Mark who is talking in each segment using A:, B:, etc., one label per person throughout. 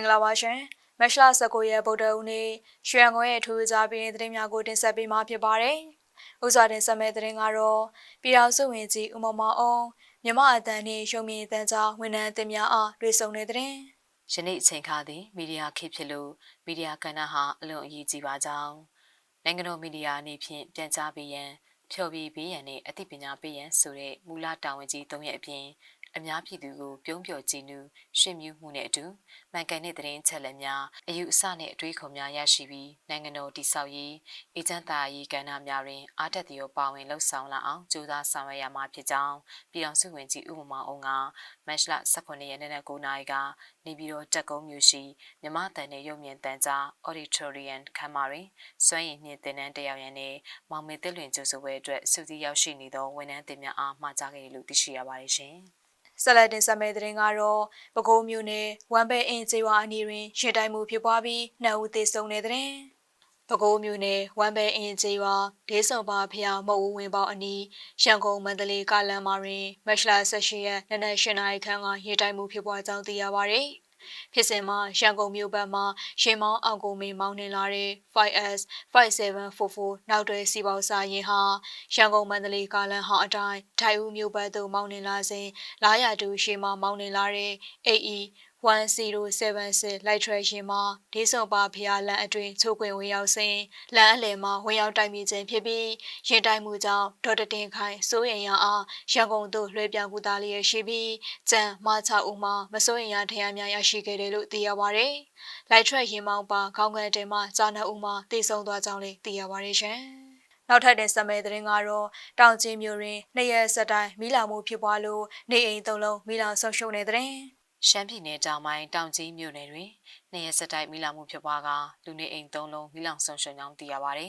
A: င်္ဂလာပါရှင်မက်ရှလာ19ရက်ဗုဒ္ဓဦးနေ့ရွှေရန်ကုန်ရဲ့အထူးကြားပြီးသတင်းများကိုတင်ဆက်ပေးမှာဖြစ်ပါတယ်ဥစွာတင်ဆက်မဲ့သတင်းကတော့ပြည်တော်စုဝင်ကြီးဦးမမောင်အောင်မြမအတန်နှင့်ရှုံမြင့်တန်းကြားဝန်ထမ်းတင်များအားတွေ့ဆုံတဲ့သတင်း
B: ယနေ့အချိန်ခါသည်မီဒီယာခေတ်ဖြစ်လို့မီဒီယာကဏ္ဍဟာအလွန်အရေးကြီးပါကြောင်းနိုင်ငံတော်မီဒီယာအနေဖြင့်ပြန်ကြားပေးရန်ဖျော်ဖြေပေးရန်နဲ့အသိပညာပေးရန်ဆိုတဲ့မူလတာဝန်ကြီး၃ရက်အပြင် အများပြည်သူကိုပြုံးပြော်ကြည်နူးရှင်းမြူးမှုနဲ့အတူမှန်ကန်တဲ့သတင်းချက်လက်များအယူအဆနဲ့အတွေးခေါ်များရရှိပြီးနိုင်ငံတော်တည်ဆောက်ရေးအေဂျင့်တာရေးကဏ္ဍများတွင်အားတက်သည့်ပါဝင်လှုပ်ဆောင်လာအောင်ကြိုးစားဆောင်ရွက်ရမှာဖြစ်ကြောင်းပြည်အောင်စုဝင်ကြီးဥပမာအောင်ကမတ်လ18ရက်နေ့နဲ့9နာရီကနေပြည်တော်တက်ကုန်းမြို့ရှိမြမတန်နဲ့ရုပ်မြင်တန်ကြား auditorium ခန်းမတွင်စွမ်းရည်မြင့်တင်နန်းတယောက်ရန်နဲ့မောင်မေသစ်လွင်ကျိုးဆိုပွဲအတွက်စုစည်းရောက်ရှိနေသောဝန်ထမ်းတင်များအားမှာကြားခဲ့တယ်လို့သိရှိရပါတယ်ရှင်။
A: ဆက်လက်တင်ဆက်မဲ့သတင်းကတော့ပဲခူးမြို့နယ်ဝမ်ဘဲအင်းကျေးရွာအနီးတွင်ရှင်းတိုင်းမှုဖြစ်ပွားပြီးနှစ်ဦးသေဆုံးတဲ့သတင်းပဲခူးမြို့နယ်ဝမ်ဘဲအင်းကျေးရွာဒေးစုံပါဖျားမဟုတ်ဝင်ပေါအနီးရန်ကုန်မန္တလေးကားလမ်းမှာတွင်မတ်လ18ရက်နနက်8နာရီခန့်ကရေတိုင်းမှုဖြစ်ပွားကြောင်းသိရပါသည် ဖြစ်စဉ်မှာရန်ကုန်မြို့ဘက်မှရှေးမောင်းအောင်ကုန်မင်းမောင်းနှင်လာတဲ့ 5S 5744နောက်တွဲစီပေါစာရင်ဟာရန်ကုန်မန္တလေးကားလမ်းဟောင်းအတိုင်းဒိုင်ဦးမြို့ဘက်သို့မောင်းနှင်လာစဉ်လာရတူရှေးမောင်းမောင်းနှင်လာတဲ့ AE 1076လိုက်ထရရှင်မှာဒေးစုံပါဖျားလန်အတွင်ချိုးခွင်ဝင်ရောက်စဉ်လမ်းအလယ်မှာဝင်ရောက်တိုက်မိခြင်းဖြစ်ပြီးရင်တိုက်မှုကြောင့်ဒေါ်တတင်ခိုင်စိုးရင်ရအားရန်ကုန်သို့လွှဲပြောင်းကူတာလျက်ရှိပြီးကျန်မချဦးမှာမစိုးရင်ရထရများရရှိခဲ့တယ်လို့သိရပါဗျ။လိုက်ထရရင်မောင်းပါခေါင်းကန်တင်မှဂျာနဦးမှာတည်ဆုံသွားကြောင်းလည်းသိရပါတယ်ရှင်။နောက်ထပ်တဲ့စမဲသတင်းကတော့တောင်ကျင်းမြို့တွင်နှစ်ရက်ဆက်တိုင်းမိလာမှုဖြစ်ပွားလို့နေအိမ်သုံးလုံးမိလောင်ဆုံးရှုံးတဲ့တဲ့
B: ရှမ်းပြည်နယ်တောင်ပိုင်းတောင်ကြီးမြို့နယ်တွင်နေရစတိုက်မိလောင်မှုဖြစ်ပွားကလူနေအိမ်၃လုံးမိလောင်ဆုံးရှုံးကြောင်းသိရပါဗျ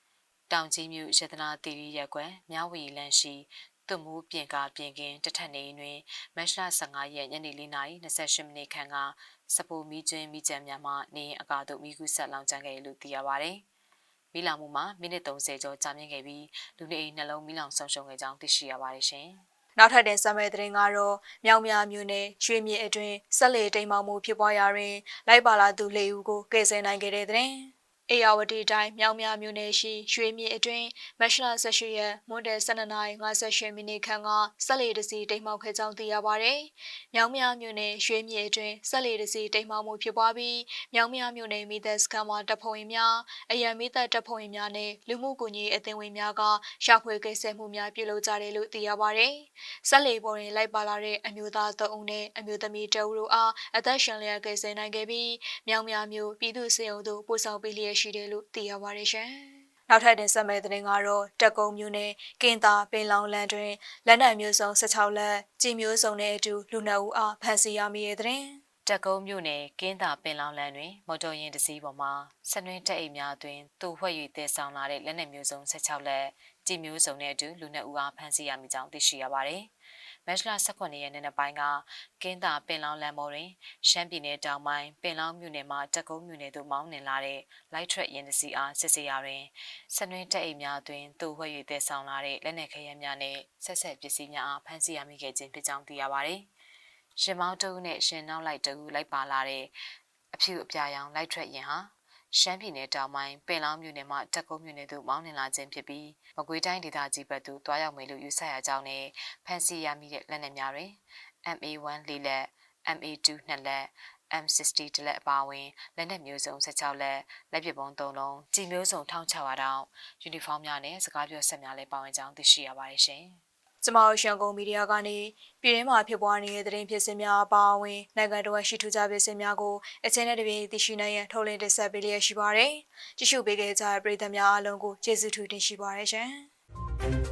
B: ။တောင်ကြီးမြို့ရတနာတီရီရက်ကွယ်မြဝတီလမ်းရှိသွမှုပြင်ကာပြင်ကင်တထက်နေတွင်မတ်လ15ရက်ညနေ4:28မိနစ်ခန့်ကစပူမီကျွင်းမီကြံများမှနေအကာတို့မိကူဆက်လောင်ကျန်းခဲ့လို့သိရပါဗျ။မိလောင်မှုမှာမိနစ်30ကျော်ကြာမြင့်ခဲ့ပြီးလူနေအိမ်နှလုံးမိလောင်ဆုံးရှုံးခဲ့ကြောင်းသိရှိရပါတယ်ရှင်။
A: နောက်ထပ်တင်ဆက်မဲ့သတင်းကတော့မြောင်မြမြို့နယ်ရွှေမြေအတွင်းဆက်လေတိမ်မောင်မှုဖြစ်ပွားရာတွင်လိုက်ပါလာသူ၄ဦးကိုကယ်ဆယ်နိုင်ခဲ့တဲ့သတင်း။ အေယာဝတီတိုင်းမြောင်မြမြို့နယ်ရှိရွှေမြေအတွင်းမက်ရှလာ18ရက်မွန်းတယ်12:58မိနစ်ခန့်ကဆက်လေတစီတိမ်မောက်ခဲ့ကြောင်းသိရပါဗျ။မြောင်မြမြို့နယ်ရွှေမြေအတွင်းဆက်လေတစီတိမ်မောက်မှုဖြစ်ပွားပြီးမြောင်မြမြို့နယ်မိသက်စခန်းမှာတပ်ဖွဲ့ဝင်များအရန်မိသက်တပ်ဖွဲ့ဝင်များနဲ့လူမှုကူညီအသင်းဝင်များကရှာဖွေကိစ္စမှုများပြုလုပ်ကြတယ်လို့သိရပါဗျ။ဆက်လေပေါ်တွင်လိုက်ပါလာတဲ့အမျိုးသား၃ဦးနဲ့အမျိုးသမီး၁ဦးတို့အားအသက်ရှင်လျက်ကိစ္စနိုင်ခဲ့ပြီးမြောင်မြမြို့ပြည်သူ့စေအုပ်တို့ပို့ဆောင်ပေးလျက်ရှိတယ်လို့သိရပါတယ်ရှင်။နောက်ထပ်တင်ဆက်မယ့်သတင်းကတော့တက်ကုန်းမြို့နယ်ကင်တာပင်လောင်လန်တွင်လက်နက်မျိုးစုံ16လက်ကြည်မျိုးစုံနဲ့အတူလူနှုတ်အားဖမ်းဆီးရမိတဲ့သတင်း။
B: တက်ကုန်းမြို့နယ်ကင်းတာပင်လောင်လန်တွင်မော်တော်ယာဉ်တစ်စီးပေါ်မှာဆက်နွင်းတက်အိမ်များအတွင်တူဝှက်၍တည်ဆောင်လာတဲ့လက်နက်မျိုးစုံ16လက်ကြည်မျိုးစုံနဲ့အတူလူနှစ်ဦးအားဖမ်းဆီးရမိကြောင်းသိရှိရပါတယ်။ မတ်လ18ရက်နေ့နေ့ပိုင်းကကင်းတာပင်လောင်လန်မော်တွင်ရှမ်းပြည်နယ်တောင်ပိုင်းပင်လောင်မြို့နယ်မှတက်ကုန်းမြို့နယ်သို့မောင်းနှင်လာတဲ့ light truck ယာဉ်တစ်စီးအားစစ်ဆေးရာတွင်ဆက်နွင်းတက်အိမ်များအတွင်တူဝှက်၍တည်ဆောင်လာတဲ့လက်နက်ခဲယမ်းများနဲ့ဆက်ဆက်ပစ္စည်းများအားဖမ်းဆီးရမိခဲ့ခြင်းဖြစ်ကြောင်းသိရပါတယ်။ရှင်မောင်းတအုပ်နဲ့ရှင်နောက်လိုက်တအုပ်လိုက်ပါလာတဲ့အဖြူအပြာရောင်လိုက်ထွက်ရင်ဟာ ရှမ်းပြည်နယ်တောင်ပိုင်းပင်လောင်းမြို့နယ်မှတက်ကုန်းမြို့နယ်သို့မောင်းနှင်လာခြင်းဖြစ်ပြီးမကွေးတိုင်းဒေသကြီးဘက်သို့တွားရောက်မယ်လို့ယူဆရကြောင်းနဲ့ဖမ်းဆီးရမိတဲ့လက်နက်များတွင် MA1 လေးလက် MA2 နှစ်လက် M60 တလက်အပါအဝင်လက်နက်မျိုးစုံ16လက်လက်ပစ်ပုံး3လုံးကြီးမျိုးစုံ1600တောင်ယူနီဖောင်းများနဲ့စကားပြောဆက်များလည်းပါဝင်ကြောင်းသိရှိရပါတယ်ရှင်။
A: ကျမတို့ရှန်ကုန်မီဒီယာကနေပြည်ရင်းမှာဖြစ်ပွားနေတဲ့သတင်းဖြစ်စဉ်များအပါအဝင်နိုင်ငံတော်ရှိထူးခြားဖြစ်စဉ်များကိုအချိန်နဲ့တပြေးသိရှိနိုင်ရန်ထုတ်လင်းတင်ဆက်ပေးလျက်ရှိပါတယ်။ကြည့်ရှုပေးခဲ့ကြတဲ့ပရိသတ်များအားလုံးကိုကျေးဇူးထူးတင်ရှိပါရရှင်။